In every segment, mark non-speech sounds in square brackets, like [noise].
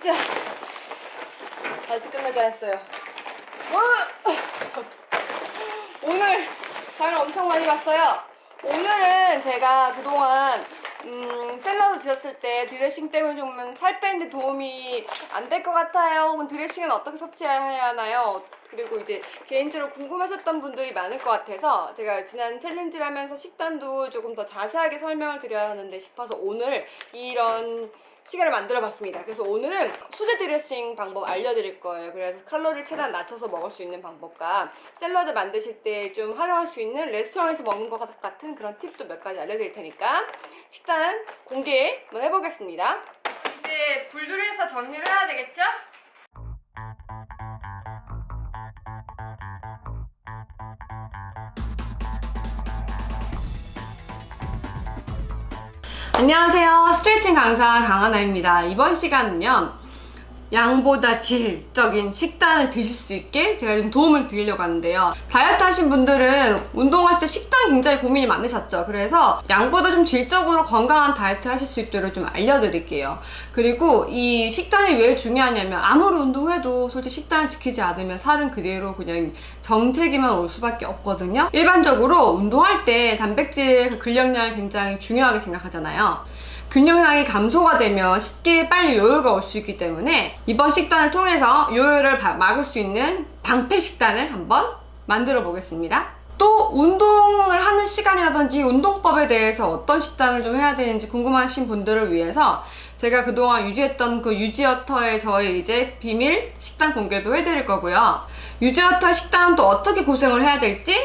자, 아직 끝나지 않았어요. 와! 오늘 장을 엄청 많이 봤어요. 오늘은 제가 그동안 음, 샐러드 드셨을 때 드레싱 때문에 좀 살 빼는데 도움이 안 될 것 같아요. 혹은 드레싱은 어떻게 섭취해야 하나요? 그리고 이제 개인적으로 궁금하셨던 분들이 많을 것 같아서 제가 지난 챌린지를 하면서 식단도 조금 더 자세하게 설명을 드려야 하는데 싶어서 오늘 이런 시간을 만들어 봤습니다. 그래서 오늘은 수제 드레싱 방법 알려드릴 거예요. 그래서 칼로리를 최대한 낮춰서 먹을 수 있는 방법과 샐러드 만드실 때 좀 활용할 수 있는 레스토랑에서 먹는 것 같은 그런 팁도 몇 가지 알려드릴 테니까 식단 공개 한번 해보겠습니다. 이제 불들여서 정리를 해야 되겠죠? 안녕하세요. 스트레칭 강사 강하나입니다. 이번 시간은요. 양보다 질적인 식단을 드실 수 있게 제가 좀 도움을 드리려고 하는데요. 다이어트 하신 분들은 운동하실 때 식단 굉장히 고민이 많으셨죠. 그래서 양보다 좀 질적으로 건강한 다이어트 하실 수 있도록 좀 알려드릴게요. 그리고 이 식단이 왜 중요하냐면 아무리 운동해도 솔직히 식단을 지키지 않으면 살은 그대로 그냥 정체기만 올 수밖에 없거든요. 일반적으로 운동할 때 단백질 그 근력량이 굉장히 중요하게 생각하잖아요. 근력량이 감소가 되면 쉽게 빨리 요요가 올 수 있기 때문에 이번 식단을 통해서 요요를 바- 막을 수 있는 방패 식단을 한번 만들어 보겠습니다. 또 운동을 하는 시간이라든지 운동법에 대해서 어떤 식단을 좀 해야 되는지 궁금하신 분들을 위해서 제가 그동안 유지했던 그 유지어터의 저의 이제 비밀 식단 공개도 해드릴 거고요. 유지어터 식단은 또 어떻게 고생을 해야 될지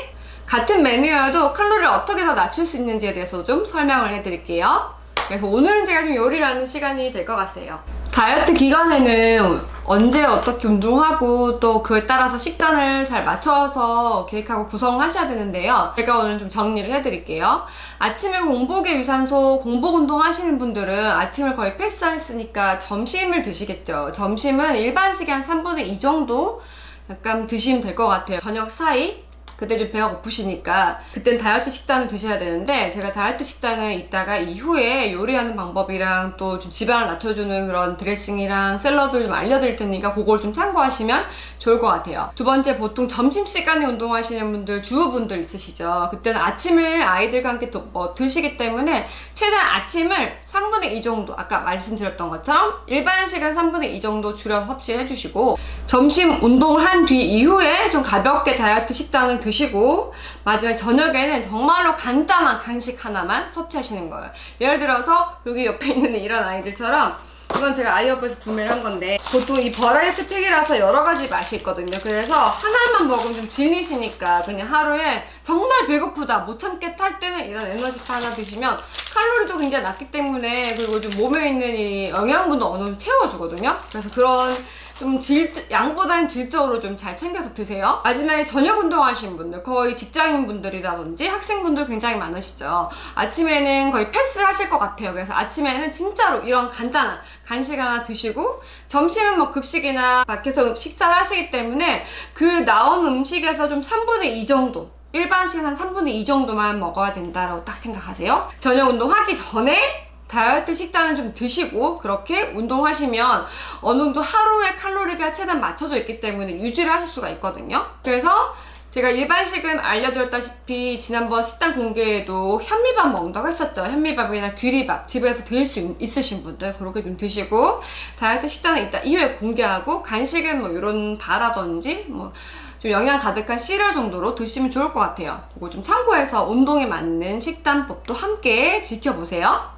같은 메뉴여도 칼로리를 어떻게 더 낮출 수 있는지에 대해서 좀 설명을 해드릴게요. 그래서 오늘은 제가 좀 요리를 하는 시간이 될 것 같아요. 다이어트 기간에는 언제 어떻게 운동하고 또 그에 따라서 식단을 잘 맞춰서 계획하고 구성을 하셔야 되는데요. 제가 오늘 좀 정리를 해드릴게요. 아침에 공복에 유산소, 공복 운동 하시는 분들은 아침을 거의 패스했으니까 점심을 드시겠죠. 점심은 일반 시간 3분의 2 정도 약간 드시면 될 것 같아요. 저녁 사이 그때 좀 배가 고프시니까 그땐 다이어트 식단을 드셔야 되는데 제가 다이어트 식단을 이따가 이후에 요리하는 방법이랑 또 좀 지방을 낮춰주는 그런 드레싱이랑 샐러드를 좀 알려드릴 테니까 그걸 좀 참고하시면 좋을 것 같아요. 두 번째 보통 점심시간에 운동하시는 분들 주부분들 있으시죠. 그때는 아침을 아이들과 함께 또뭐 드시기 때문에 최대한 아침을 3분의 2 정도 아까 말씀드렸던 것처럼 일반 시간 3분의 2 정도 줄여서 섭취해 주시고 점심 운동을 한 뒤 이후에 좀 가볍게 다이어트 식단을 드시고 마지막 저녁에는 정말로 간단한 간식 하나만 섭취하시는 거예요. 예를 들어서 여기 옆에 있는 이런 아이들처럼 이건 제가 아이업에서 구매를 한 건데 보통 이 버라이어티 팩이라서 여러 가지 맛이 있거든요. 그래서 하나만 먹으면 좀 질리시니까 그냥 하루에 정말 배고프다 못 참겠다 할 때는 이런 에너지파 하나 드시면 칼로리도 굉장히 낮기 때문에 그리고 좀 몸에 있는 이 영양분도 어느 정도 채워주거든요. 그래서 그런 좀 질, 양보다는 질적으로 좀 잘 챙겨서 드세요. 마지막에 저녁 운동하시는 분들, 거의 직장인 분들이라든지 학생분들 굉장히 많으시죠. 아침에는 거의 패스하실 것 같아요. 그래서 아침에는 진짜로 이런 간단한 간식 하나 드시고, 점심은 뭐 급식이나 밖에서 식사를 하시기 때문에 그 나온 음식에서 좀 3분의 2 정도, 일반 식은 한 3분의 2 정도만 먹어야 된다라고 딱 생각하세요. 저녁 운동 하기 전에 다이어트 식단을 좀 드시고 그렇게 운동하시면 어느 정도 하루에 칼로리가 최대한 맞춰져 있기 때문에 유지를 하실 수가 있거든요. 그래서 제가 일반식은 알려드렸다시피 지난번 식단 공개에도 현미밥 먹는다고 했었죠. 현미밥이나 귀리밥 집에서 드실 수 있- 있으신 분들 그렇게 좀 드시고 다이어트 식단은 이따 이후에 공개하고 간식은 뭐 이런 바라든지 뭐 좀 영양 가득한 시리얼 정도로 드시면 좋을 것 같아요. 그거 좀 참고해서 운동에 맞는 식단법도 함께 지켜보세요.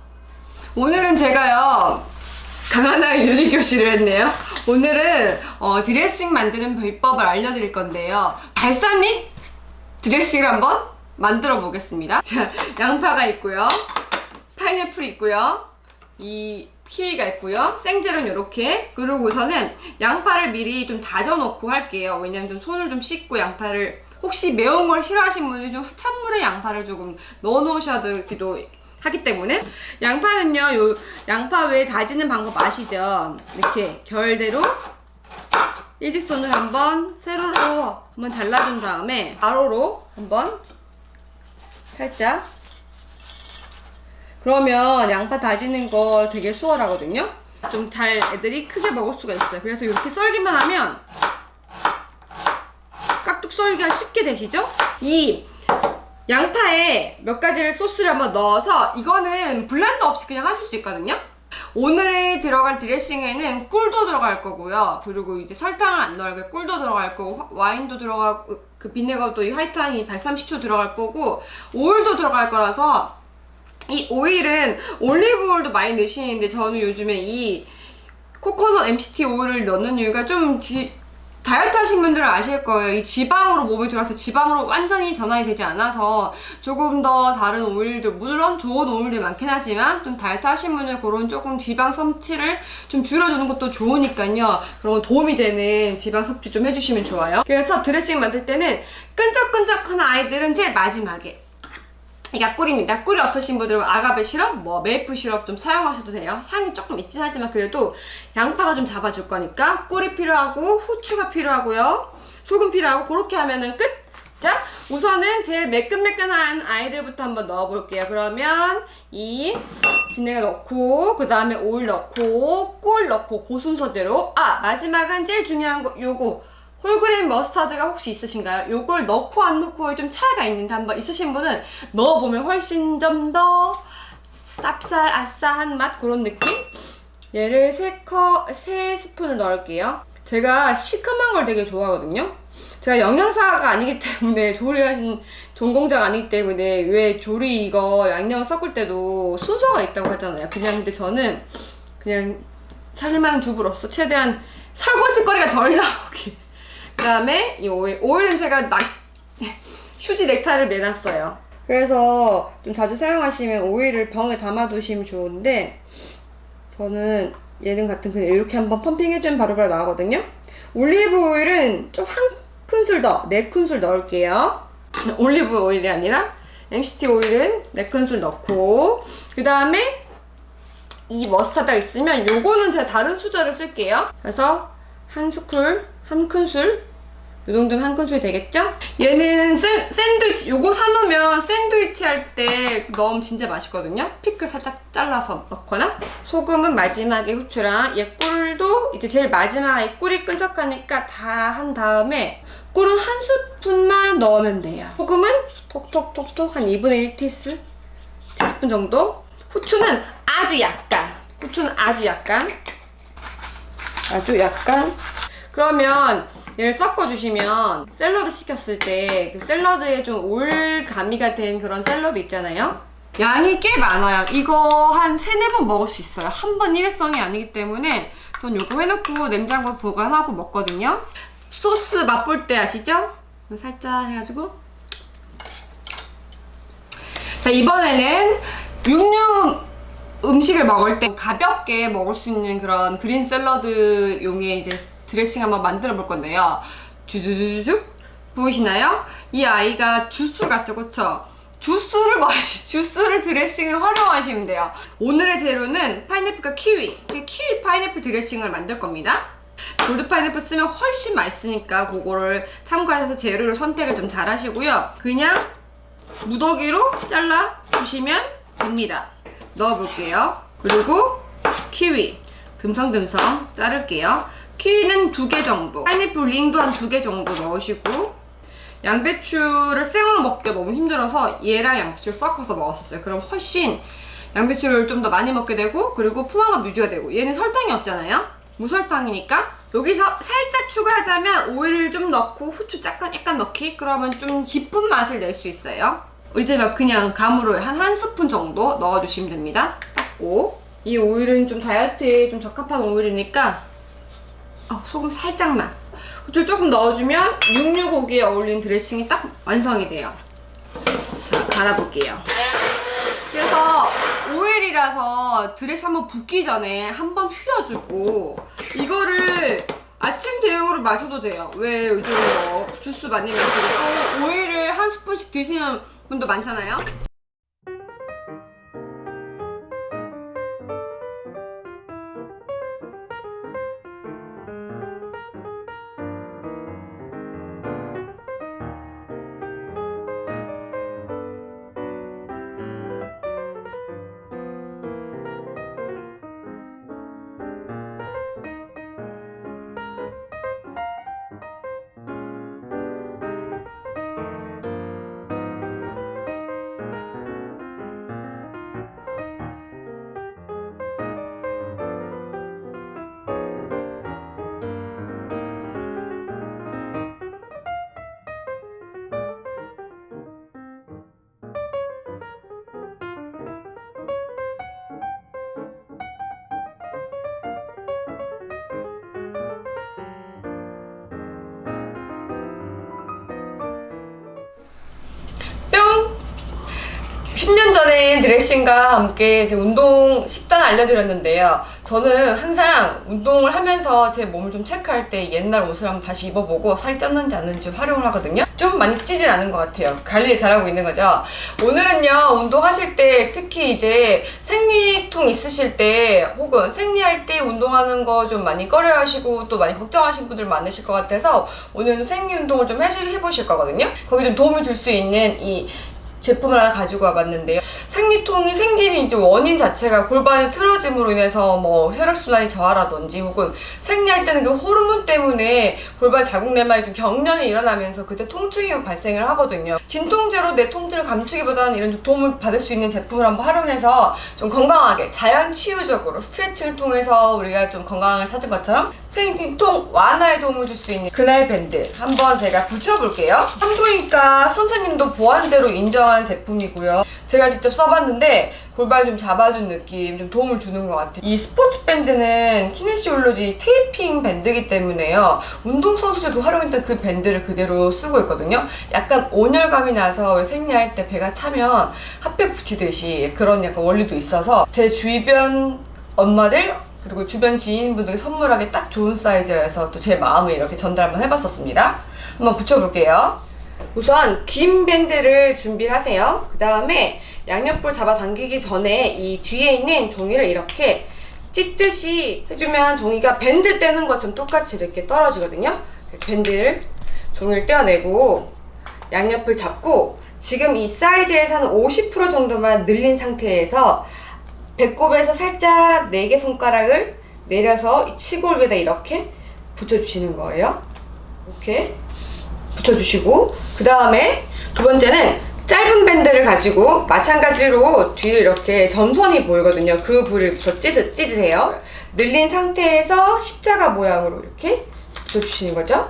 오늘은 제가요 강하나 요리 교실을 했네요. 오늘은 어, 드레싱 만드는 비법을 알려드릴 건데요. 발사믹 드레싱을 한번 만들어 보겠습니다. [laughs] 자, 양파가 있고요, 파인애플이 있고요, 이 키위가 있고요, 생제는 이렇게 우선은 양파를 미리 좀 다져 놓고 할게요. 왜냐면 좀 손을 좀 씻고 양파를 혹시 매운 걸 싫어하시는 분이 좀 찬물에 양파를 조금 넣어 놓으셔도 기도 하기 때문에 양파는요 요 양파 외에 다지는 방법 아시죠? 이렇게 결대로 일직선을 한번 세로로 한번 잘라준 다음에 가로로 한번 살짝 그러면 양파 다지는 거 되게 수월하거든요. 좀 잘 애들이 크게 먹을 수가 있어요. 그래서 이렇게 썰기만 하면 깍둑 썰기가 쉽게 되시죠? 이 양파에 몇 가지를 소스를 한번 넣어서 이거는 블렌더 없이 그냥 하실 수 있거든요. 오늘에 들어갈 드레싱에는 꿀도 들어갈 거고요. 그리고 이제 설탕을 안 넣을 꿀도 들어갈 거고 화- 와인도 들어가고 그 비네거도 이 화이트 와인 이 발삼 식초 들어갈 거고 오일도 들어갈 거라서 이 오일은 올리브 오일도 많이 넣으시는데 저는 요즘에 이 코코넛 MCT 오일을 넣는 이유가 좀 지, 다이어트 하신 분들은 아실 거예요. 이 지방으로 몸에 들어와서 지방으로 완전히 전환이 되지 않아서 조금 더 다른 오일들, 물론 좋은 오일들 많긴 하지만 좀 다이어트 하신 분은 그런 조금 지방 섭취를 좀 줄여주는 것도 좋으니까요. 그런 거 도움이 되는 지방 섭취 좀 해주시면 좋아요. 그래서 드레싱 만들 때는 끈적끈적한 아이들은 제일 마지막에 이게 꿀입니다. 꿀이 없으신 분들은 아가베 시럽, 뭐 메이플 시럽 좀 사용하셔도 돼요. 향이 조금 있긴 하지만 그래도 양파가 좀 잡아줄 거니까 꿀이 필요하고 후추가 필요하고요. 소금 필요하고 그렇게 하면은 끝. 자, 우선은 제일 매끈매끈한 아이들부터 한번 넣어볼게요. 그러면 이 비네가 넣고 그 다음에 오일 넣고 꿀 넣고 그 순서대로 아 마지막은 제일 중요한 거 요거 홀그레인 머스타드가 혹시 있으신가요? 요걸 넣고 안 넣고에 좀 차이가 있는데 한번 있으신 분은 넣어보면 훨씬 좀 더 쌉쌀 아싸한 맛 그런 느낌? 얘를 세 커, 세 스푼을 넣을게요. 제가 시큼한 걸 되게 좋아하거든요. 제가 영양사가 아니기 때문에 조리하신 전공자가 아니기 때문에 왜 조리 이거 양념 섞을 때도 순서가 있다고 하잖아요. 그냥 근데 저는 그냥 살림하는 주부로서 최대한 설거지거리가 덜 나오게 그 다음에 이 오일, 오일은 제가 나, [laughs] 휴지 넥타이를 매놨어요. 그래서 좀 자주 사용하시면 오일을 병에 담아두시면 좋은데 저는 얘는 같은 그냥 이렇게 한번 펌핑해주면 바로바로 나오거든요. 올리브 오일은 좀 한 큰술 더, 네 큰술 넣을게요. [laughs] 올리브 오일이 아니라 MCT 오일은 네 큰술 넣고 그 다음에 이 머스타드가 있으면 요거는 제가 다른 수저를 쓸게요. 그래서 한 스쿨, 한 큰술 요 정도면 한 큰술 되겠죠? 얘는 샌, 샌드위치 요거 사놓으면 샌드위치 할 때 넣으면 진짜 맛있거든요? 피클 살짝 잘라서 넣거나 소금은 마지막에 후추랑 얘 꿀도 이제 제일 마지막에 꿀이 끈적하니까 다 한 다음에 꿀은 한 스푼만 넣으면 돼요 소금은 톡톡톡톡 한 2분의 1 티스 티스푼 정도 후추는 아주 약간 후추는 아주 약간 아주 약간 그러면 얘를 섞어주시면 샐러드 시켰을 때 그 샐러드에 좀 올 가미가 된 그런 샐러드 있잖아요? 양이 꽤 많아요. 이거 한 세네 번 먹을 수 있어요. 한 번 일회성이 아니기 때문에 전 요거 해놓고 냉장고에 보관하고 먹거든요. 소스 맛볼 때 아시죠? 살짝 해가지고. 자 이번에는 육류 음식을 먹을 때 가볍게 먹을 수 있는 그런 그린 샐러드 용의 이제 드레싱 한번 만들어 볼 건데요. 주주주죽 보이시나요? 이 아이가 주스 같죠, 그쵸? 주스를 마시, 주스를 드레싱을 활용하시면 돼요. 오늘의 재료는 파인애플과 키위, 그 키위 파인애플 드레싱을 만들 겁니다. 골드 파인애플 쓰면 훨씬 맛있으니까 그거를 참고하셔서 재료를 선택을 좀 잘 하시고요. 그냥 무더기로 잘라 주시면 됩니다. 넣어볼게요. 그리고 키위 듬성듬성 자를게요. 키위는 두 개 정도, 파인애플 링도 한 두 개 정도 넣으시고 양배추를 생으로 먹기가 너무 힘들어서 얘랑 양배추를 섞어서 먹었었어요. 그럼 훨씬 양배추를 좀 더 많이 먹게 되고 그리고 포만감 유지가 되고 얘는 설탕이 없잖아요. 무설탕이니까 여기서 살짝 추가하자면 오일을 좀 넣고 후추 약간 약간 넣기 그러면 좀 깊은 맛을 낼 수 있어요. 이제 막 그냥 감으로 한 한 스푼 정도 넣어주시면 됩니다. 닦고 이 오일은 좀 다이어트에 좀 적합한 오일이니까 어, 소금 살짝만 후추 조금 넣어주면 육류 고기에 어울리는 드레싱이 딱 완성이 돼요. 자 갈아볼게요. 그래서 오일이라서 드레싱 한번 붓기 전에 한번 휘어주고 이거를 아침 대용으로 마셔도 돼요. 왜 요즘 뭐 주스 많이 마시고 또 오일을 한 스푼씩 드시는 분도 많잖아요. 10년 전에 드레싱과 함께 제 운동 식단 알려드렸는데요. 저는 항상 운동을 하면서 제 몸을 좀 체크할 때 옛날 옷을 한번 다시 입어보고 살이 쪘는지 안 쪘는지 활용을 하거든요. 좀 많이 찌진 않은 것 같아요. 관리를 잘하고 있는 거죠. 오늘은요, 운동하실 때 특히 이제 생리통 있으실 때 혹은 생리할 때 운동하는 거 좀 많이 꺼려 하시고 또 많이 걱정하신 분들 많으실 것 같아서 오늘은 생리 운동을 좀 해보실 거거든요. 거기 좀 도움을 줄 수 있는 이 제품을 하나 가지고 와봤는데요. 생리통이 생기는 이제 원인 자체가 골반이 틀어짐으로 인해서 뭐 혈액순환이 저하라든지 혹은 생리할 때는 그 호르몬 때문에 골반 자국 내막에 좀 경련이 일어나면서 그때 통증이 발생을 하거든요. 진통제로 내 통증을 감추기보다는 이런 좀 도움을 받을 수 있는 제품을 한번 활용해서 좀 건강하게 자연 치유적으로 스트레칭을 통해서 우리가 좀 건강을 찾은 것처럼 생리통 완화에 도움을 줄 수 있는 그날 밴드 한번 제가 붙여볼게요. 산부인과 선생님도 보완제로 인정한 제품이고요. 제가 직접 써봤는데 골반 좀 잡아준 느낌, 좀 도움을 주는 것 같아요. 이 스포츠 밴드는 키네시올로지 테이핑 밴드이기 때문에요. 운동선수들도 활용했던 그 밴드를 그대로 쓰고 있거든요. 약간 온열감이 나서 왜 생리할 때 배가 차면 핫팩 붙이듯이 그런 약간 원리도 있어서 제 주변 엄마들 그리고 주변 지인분들께 선물하기 딱 좋은 사이즈여서 또 제 마음을 이렇게 전달 한번 해봤었습니다. 한번 붙여볼게요. 우선 긴 밴드를 준비를 하세요. 그 다음에 양옆볼 잡아당기기 전에 이 뒤에 있는 종이를 이렇게 찢듯이 해주면 종이가 밴드 떼는 것처럼 똑같이 이렇게 떨어지거든요. 밴드를 종이를 떼어내고 양옆을 잡고 지금 이 사이즈에서 한 50% 정도만 늘린 상태에서 배꼽에서 살짝 네 개 손가락을 내려서 이 치골위에다 이렇게 붙여주시는 거예요. 이렇게 붙여주시고 그 다음에 두 번째는 짧은 밴드를 가지고 마찬가지로 뒤를 이렇게 점선이 보이거든요. 그 부위부터 찢으, 찢으세요. 늘린 상태에서 십자가 모양으로 이렇게 붙여주시는 거죠.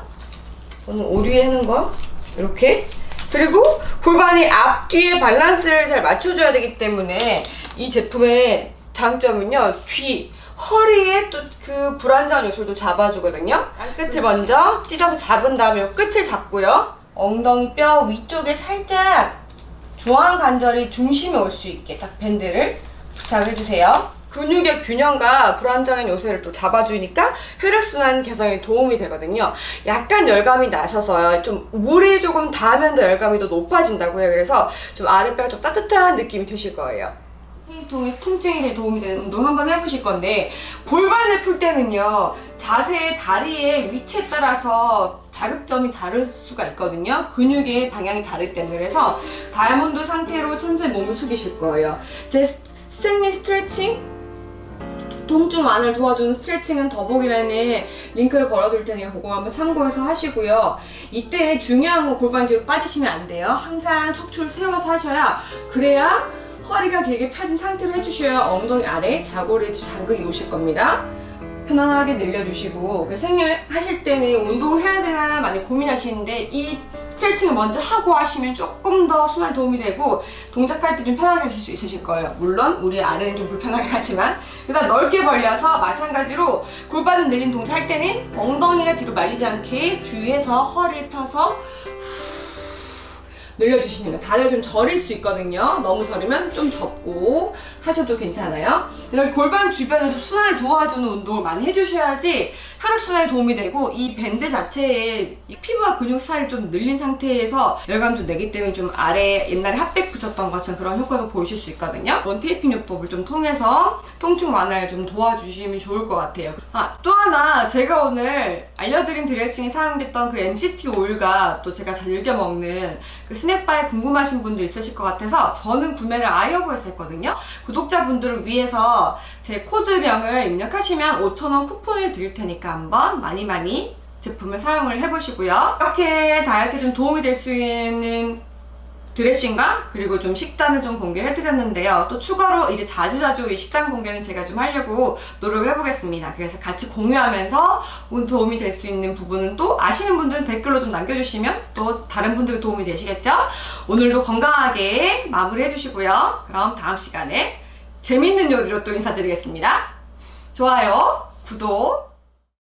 저는 오류에 하는 거 이렇게 그리고 골반이 앞뒤에 밸런스를 잘 맞춰줘야 되기 때문에 이 제품의 장점은요 뒤 허리에 또 그 불안정한 요소도 잡아주거든요 끝을 먼저 찢어서 잡은 다음에 요 끝을 잡고요 엉덩이 뼈 위쪽에 살짝 중앙 관절이 중심에 올수 있게 딱 밴드를 부착해주세요 근육의 균형과 불안정한 요소를 또 잡아주니까 혈액순환 개선에 도움이 되거든요. 약간 열감이 나셔서요. 좀 물에 조금 닿으면 더 열감이 더 높아진다고 해요. 그래서 좀 아랫배가 좀 따뜻한 느낌이 드실 거예요. 생리통의 통증에 도움이 되는 운동 한번 해보실 건데 골반을 풀 때는요 자세의 다리의 위치에 따라서 자극점이 다를 수가 있거든요. 근육의 방향이 다르기 때문에. 그래서 다이아몬드 상태로 천천히 몸을 숙이실 거예요. 제 스- 생리 스트레칭? 통증 완화를 도와주는 스트레칭은 더보기란에 링크를 걸어둘 테니까 그거 한번 참고해서 하시고요. 이때 중요한 건 골반 뒤로 빠지시면 안 돼요. 항상 척추를 세워서 하셔야 그래야 허리가 길게 펴진 상태로 해주셔야 엉덩이 아래 자골에 자극이 오실 겁니다. 편안하게 늘려주시고 그 생리하실 때는 운동을 해야 되나 많이 고민하시는데 이 스트레칭을 먼저 하고 하시면 조금 더 순환 도움이 되고 동작할 때 좀 편하게 하실 수 있으실 거예요. 물론 우리 아래는 좀 불편하게 하지만 일단 넓게 벌려서 마찬가지로 골반을 늘린 동작 할 때는 엉덩이가 뒤로 말리지 않게 주위에서 허리를 펴서 늘려주시는 거예요. 다리가 좀 저릴 수 있거든요. 너무 저리면 좀 접고 하셔도 괜찮아요. 이렇게 골반 주변에 좀 순환을 도와주는 운동을 많이 해주셔야지 혈액순환에 도움이 되고 이 밴드 자체에 이 피부와 근육 사이를 좀 늘린 상태에서 열감 좀 내기 때문에 좀 아래 옛날에 핫백 붙였던 것처럼 그런 효과도 보이실 수 있거든요. 원 테이핑 요법을 좀 통해서 통증 완화를 좀 도와주시면 좋을 것 같아요. 아, 또 하나 제가 오늘 알려드린 드레싱에 사용됐던 그 MCT 오일과 또 제가 즐겨 먹는 그 스낵바에 궁금하신 분들 있으실 것 같아서 저는 구매를 아이어브에서 했거든요. 구독자분들을 위해서 제 코드명을 입력하시면 5,000원 쿠폰을 드릴 테니까 한번 많이 많이 제품을 사용을 해보시고요. 이렇게 다이어트에 좀 도움이 될 수 있는 드레싱과 그리고 좀 식단을 좀 공개해드렸는데요. 또 추가로 이제 자주자주 이 식단 공개는 제가 좀 하려고 노력을 해보겠습니다. 그래서 같이 공유하면서 도움이 될 수 있는 부분은 또 아시는 분들은 댓글로 좀 남겨주시면 또 다른 분들께 도움이 되시겠죠? 오늘도 건강하게 마무리 해주시고요. 그럼 다음 시간에 재밌는 요리로 또 인사드리겠습니다. 좋아요, 구독,